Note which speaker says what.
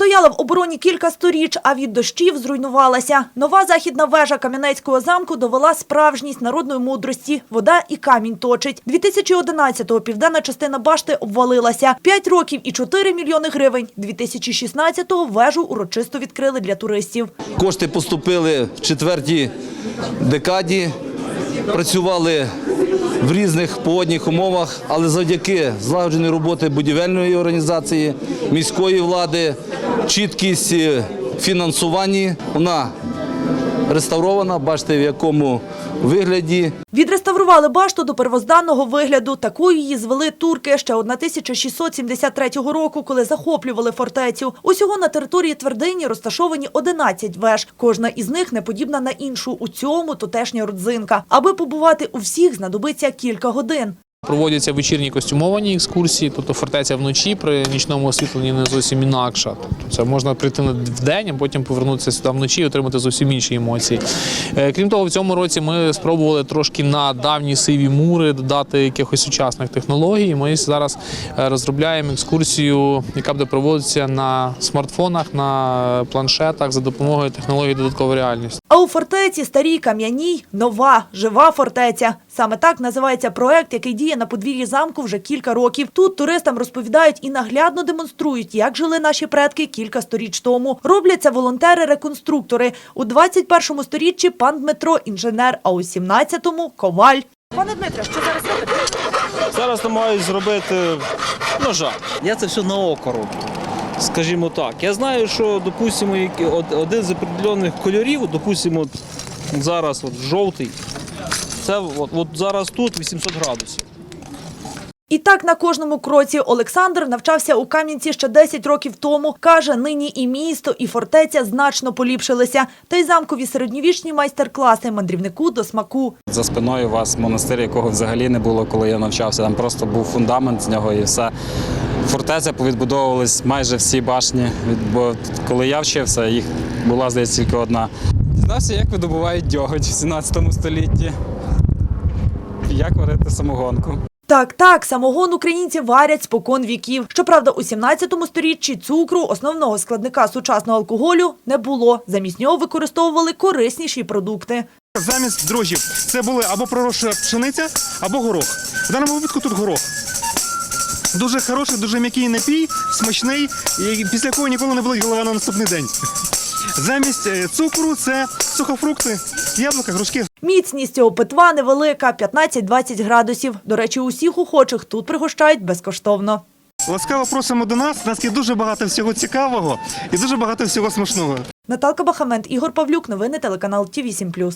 Speaker 1: Стояла в обороні кілька сторіч, а від дощів зруйнувалася. Нова західна вежа Кам'янецького замку довела справжність народної мудрості. Вода і камінь точить. 2011-го південна частина башти обвалилася. П'ять років і 4 мільйони гривень. 2016-го вежу урочисто відкрили для туристів.
Speaker 2: Кошти поступили в четвертій декаді, працювали в різних погодних умовах, але завдяки злагодженій роботи будівельної організації, міської влади, чіткість е, фінансування, вона реставрована, бачите, в якому вигляді.
Speaker 1: Відреставрували башту до первозданного вигляду. Такою її звели турки ще 1673 року, коли захоплювали фортецю. Усього на території твердині розташовані 11 веж. Кожна із них не подібна на іншу. У цьому тутешня родзинка. Аби побувати у всіх, знадобиться кілька годин.
Speaker 3: Проводяться вечірні костюмовані екскурсії, тобто фортеця вночі при нічному освітленні не зовсім інакша. Тобто це можна прийти в день, а потім повернутися сюди вночі і отримати зовсім інші емоції. Е, Крім того, в цьому році ми спробували трошки на давні сиві мури додати якихось сучасних технологій. Ми зараз е, розробляємо екскурсію, яка буде проводитися на смартфонах, на планшетах за допомогою технології додаткової реальності.
Speaker 1: А у фортеці старій кам'яній нова жива фортеця. Саме так називається проект, який діє на подвір'ї замку вже кілька років. Тут туристам розповідають і наглядно демонструють, як жили наші предки кілька сторіч тому. Роблять це волонтери-реконструктори. У 21 сторіччі пан Дмитро інженер, а у 17-му – коваль. Пане Дмитре, що зараз робите?
Speaker 4: Зараз намагаюсь зробити ножа. Я це все на око роблю. Скажімо так. Я знаю, що, допустимо, один з определених кольорів, допустимо, зараз от жовтий. Це от, от зараз тут 800 градусів.
Speaker 1: І так на кожному кроці Олександр навчався у Кам'янці ще 10 років тому. Каже, нині і місто, і фортеця значно поліпшилися. Та й замкові середньовічні майстер-класи мандрівнику до смаку.
Speaker 5: За спиною у вас монастир, якого взагалі не було, коли я навчався. Там просто був фундамент з нього і все. Фортеця повідбудовувались майже всі башні. Бо коли я вчився, їх була, здається, тільки одна. Дізнався, як видобувають дьоготь в 17 столітті. Як варити самогонку.
Speaker 1: Так, так, самогон українці варять спокон віків. Щоправда, у 17 сторіччі цукру, основного складника сучасного алкоголю, не було. Замість нього використовували корисніші продукти.
Speaker 6: Замість дрожжів це були або проросша пшениця, або горох. В даному випадку тут горох. Дуже хороший, дуже м'який напій, смачний, і після якого ніколи не болить голова на наступний день. Замість е, цукру це сухофрукти, яблука, грушки.
Speaker 1: Міцність цього питва невелика – 15-20 градусів. До речі, усіх охочих тут пригощають безкоштовно.
Speaker 6: Ласкаво просимо до нас. У нас є дуже багато всього цікавого і дуже багато всього смачного.
Speaker 1: Наталка Бахамент, Ігор Павлюк. Новини телеканал Ті 8+.